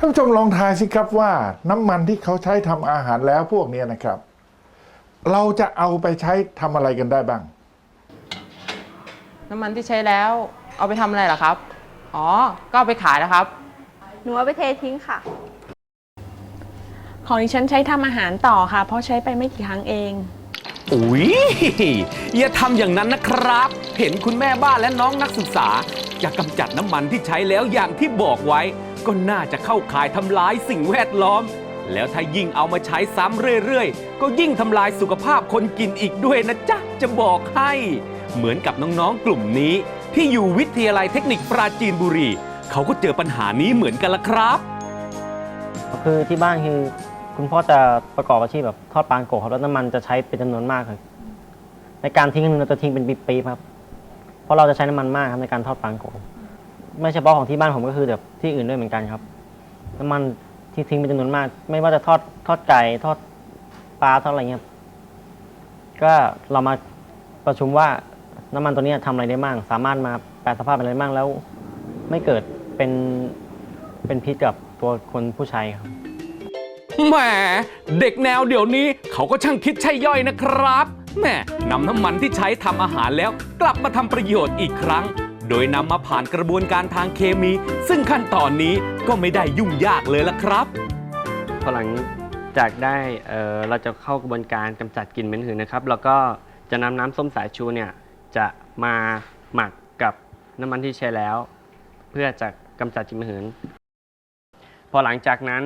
ท่านผู้ชมลองทายสิครับว่าน้ำมันที่เขาใช้ทำอาหารแล้วพวกเนี้ยนะครับ เราจะเอาไปใช้ทำอะไรกันได้บ้าง น้ำมันที่ใช้แล้ว เอาไปทำอะไรล่ะครับ อ๋อ ก็เอาไปขายนะครับ หนูเอาไปเททิ้งค่ะ ของดิฉันใช้ทำอาหารต่อค่ะ เพราะใช้ไปไม่กี่ครั้งเอง อุ๊ย อย่าทำอย่างนั้นนะครับ เห็นคุณแม่บ้านและน้องนักศึกษา จะกำจัดน้ำมันที่ใช้แล้วอย่างที่บอกไว้ ก็น่าจะเข้าข่ายทำลายสิ่งแวดล้อม แล้วถ้ายิ่งเอามาใช้ซ้ำเรื่อยๆ ก็ยิ่งทำลายสุขภาพคนกินอีกด้วยนะจ๊ะ จะบอกให้ เหมือนกับน้องๆกลุ่มนี้ ที่อยู่วิทยาลัยเทคนิคปราจีนบุรี เขาก็เจอปัญหานี้เหมือนกันละครับคือที่บ้านคือคุณพ่อจะประกอบอาชีพแบบทอดปลาโกะครับแล้วน้ำมันจะใช้เป็นจำนวนมากครับในการทิ้งนึงเราจะทิ้งเป็นปีๆครับ เพราะเราจะใช้น้ำมันมากครับในการทอดปลาโกไม่เฉพาะของที่บ้านผมก็คือแบบที่อื่นด้วยเหมือนกันครับ น้ำมันที่ทิ้งเป็นจำนวนมาก ไม่ว่าจะทอดทอดไก่ทอดปลาทอดอะไรเงี้ยก็เรามาประชุมว่าน้ำมันตัวนี้ทำอะไรได้บ้าง สามารถมาแปลสภาพเป็นอะไรบ้างแล้ว ไม่เกิดเป็นเป็นพิษกับตัวคนผู้ใช้ครับ แหมเด็กแนวเดี๋ยวนี้เขาก็ช่างคิดใช่ย่อยนะครับ แหมนำน้ำมันที่ใช้ทำอาหารแล้วกลับมาทำประโยชน์อีกครั้ง โดยนำมาผ่านกระบวนการทางเคมี ซึ่งขั้นตอนนี้ก็ไม่ได้ยุ่งยากเลยละครับ พอหลังจากได้เอ่อเราจะเข้ากระบวนการกำจัดกลิ่นเหม็นหืนนะครับ แล้วก็จะนำน้ำส้มสายชูเนี่ยจะมาหมักกับน้ำมันที่ใช้แล้ว เพื่อจะกำจัดกลิ่นเหม็นหืน พอหลังจากนั้น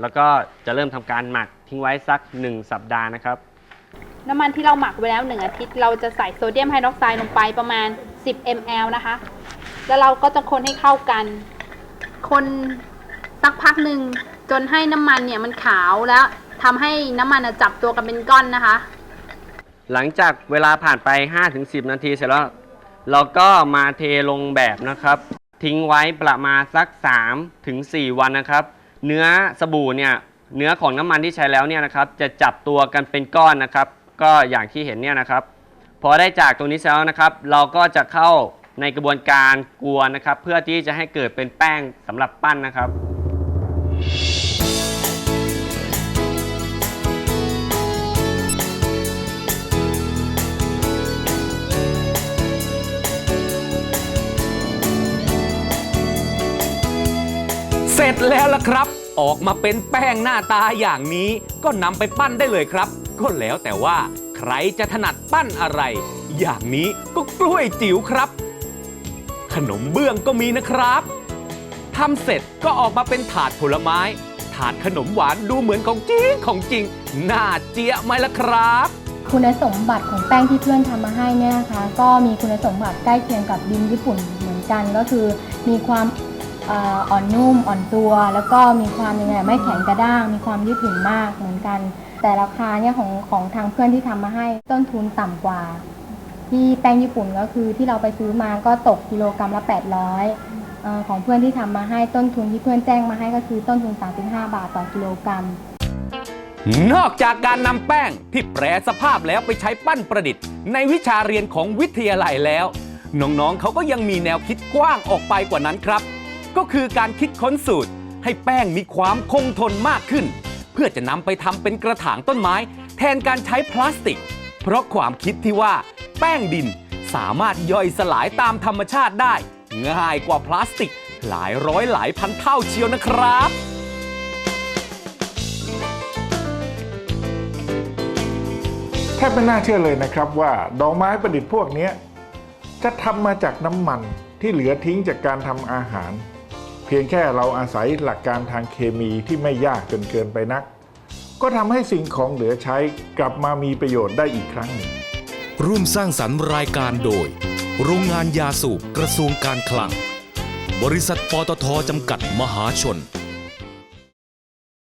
แล้วก็จะเริ่มทำการหมักทิ้งไว้สัก 1 สัปดาห์นะครับ น้ำมันที่เราหมักไว้แล้วหนึ่งอาทิตย์ เราจะใส่โซเดียมไฮดรอกไซด์ลงไปประมาณ 10 ml นะคะ แล้วเราก็จะคนให้เข้ากัน คนสักพักหนึ่งจนให้น้ำมันเนี่ยมันขาวแล้วทำให้น้ำมันจับตัวกันเป็นก้อนนะคะ หลังจากเวลาผ่านไป 5-10 นาทีเสร็จแล้ว เราก็มาเทลงแบบนะครับ ทิ้งไว้ประมาณสัก 3-4 วันนะครับ เนื้อสบู่เนี่ยเนื้อของน้ำมันที่ใช้แล้วเนี่ยนะครับ จะจับตัวกันเป็นก้อนนะครับ ก็อย่างที่เห็นเนี่ยนะครับ พอได้จากตรงนี้แล้วนะครับ เราก็จะเข้าในกระบวนการกวนนะครับ เพื่อที่จะให้เกิดเป็นแป้งสำหรับปั้นนะครับเสร็จแล้วล่ะครับ ออกมาเป็นแป้งหน้าตาอย่างนี้ก็นำไปปั้นได้เลยครับ ก็แล้วแต่ว่าใครจะถนัดปั้นอะไร อย่างนี้ก็กล้วยจิ๋วครับ ขนมเบื้องก็มีนะครับทำเสร็จก็ออกมาเป็นถาดผลไม้ ถาดขนมหวานดูเหมือนของจริงของจริง น่าเจี๊ยไหมล่ะครับ คุณสมบัติของแป้งที่เพื่อนทำมาให้เนี่ยนะคะ ก็มีคุณสมบัติใกล้เคียงกับดินญี่ปุ่นเหมือนกันก็คือ มีความ อ่อนนุ่มอ่อนตัว แล้วก็มีความยังไงไม่แข็งกระด้าง มีความยืดหยุ่นมากเหมือนกัน แต่ราคาเนี่ยของของทางเพื่อนที่ทำมาให้ต้นทุนต่ำกว่า ที่แป้งญี่ปุ่นก็คือที่เราไปซื้อมาก็ตกกิโลกรัมละ 800อของเพื่อนที่ทำมาให้ต้นทุนที่เพื่อนแจ้งมาให้ก็คือต้นทุน 35 บาทต่อกิโลกรัมนอกจากการนำแป้งที่แปรสภาพแล้วไปใช้ปั้นประดิษฐ์ ในวิชาเรียนของวิทยาลัยแล้ว น้องๆเขาก็ยังมีแนวคิดกว้างออกไปกว่านั้นครับ ก็คือการคิดค้นสูตร ให้แป้งมีความคงทนมากขึ้น เพื่อจะนำไปทำเป็นกระถางต้นไม้ แทนการใช้พลาสติก เพราะความคิดที่ว่า แป้งดินสามารถย่อยสลายตามธรรมชาติได้ ง่ายกว่าพลาสติก หลายร้อยหลายพันเท่าเชียวนะครับแทบไม่น่าเชื่อเลยนะครับว่าดอกไม้ประดิษฐ์พวกนี้จะทำมาจากน้ำมันที่เหลือทิ้งจากการทำอาหาร พียงแค่เราอาศัยหลักการทางเคมีที่ไม่ยากจนเกินไปนัก ก็ทำให้สิ่งของเหลือใช้กลับมามีประโยชน์ได้อีกครั้งหนึ่งร่วมสร้างสรรค์รายการโดย โรงงานยาสูบกระทรวงการคลัง บริษัทปตทจำกัดมหาชน